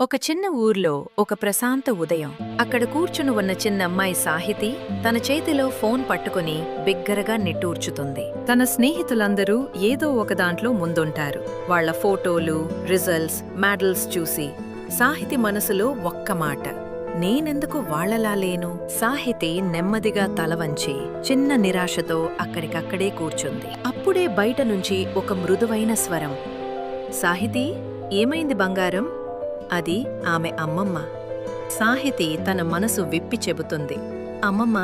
ఒక చిన్న ఊర్లో ఒక ప్రశాంత ఉదయం. అక్కడ కూర్చుని ఉన్న చిన్న అమ్మాయి సాహితి తన చేతిలో ఫోన్ పట్టుకుని బిగ్గరగా నిట్టూర్చుతుంది. తన స్నేహితులందరూ ఏదో ఒక దాంట్లో ముందుంటారు. వాళ్ళ ఫోటోలు రిజల్ట్స్ మెడల్స్ చూసి సాహితి మనసులో ఒక్క మాట. నేనెందుకు వాళ్ళలా లేను? సాహితి నెమ్మదిగా తలవంచి చిన్న నిరాశతో అక్కడికక్కడే కూర్చుంది. అప్పుడే బయట నుంచి ఒక మృదువైన స్వరం. సాహితి ఏమైంది బంగారం? అది ఆమె అమ్మమ్మ. సాహితి తన మనసు విప్పి చెబుతుంది. అమ్మమ్మ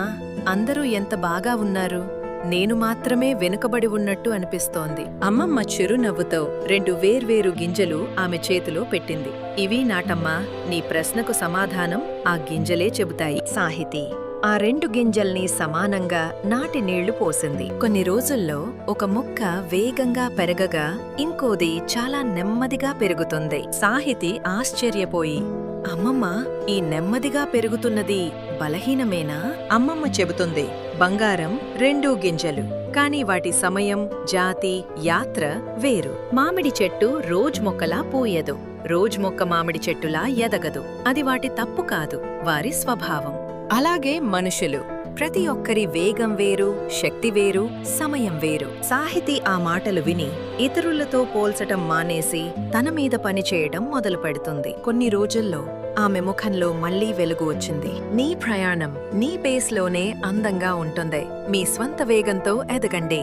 అందరూ ఎంత బాగా ఉన్నారు? నేను మాత్రమే వెనుకబడి ఉన్నట్టు అనిపిస్తోంది. అమ్మమ్మ చిరునవ్వుతో రెండు వేర్వేరు గింజలు ఆమె చేతిలో పెట్టింది. ఇవి నాటమ్మా నీ ప్రశ్నకు సమాధానం ఆ గింజలే చెబుతాయి. సాహితి ఆ రెండు గింజల్ని సమానంగా నాటి నీళ్ళు పోసింది. కొన్ని రోజుల్లో ఒక మొక్క వేగంగా పెరగగా ఇంకోది చాలా నెమ్మదిగా పెరుగుతుంది. సాహితి ఆశ్చర్యపోయి అమ్మమ్మ ఈ నెమ్మదిగా పెరుగుతున్నది బలహీనమేనా? అమ్మమ్మ చెబుతుంది బంగారం రెండు గింజలు కానీ వాటి సమయం జాతి యాత్ర వేరు. మామిడి చెట్టు రోజ్ మొక్కలా పూయదు. రోజ్ మొక్క మామిడి చెట్టులా ఎదగదు. అది వాటి తప్పు కాదు. వారి స్వభావం. అలాగే మనుషులు. ప్రతి ఒక్కరి వేగం వేరు శక్తి వేరు సమయం వేరు. సాహితీ ఆ మాటలు విని ఇతరులతో పోల్చటం మానేసి తన మీద పనిచేయడం మొదలు పెడుతుంది. కొన్ని రోజుల్లో ఆమె ముఖంలో మళ్ళీ వెలుగు వచ్చింది. నీ ప్రయాణం నీ పేస్లోనే అందంగా ఉంటుంది. మీ స్వంత వేగంతో ఎదగండి.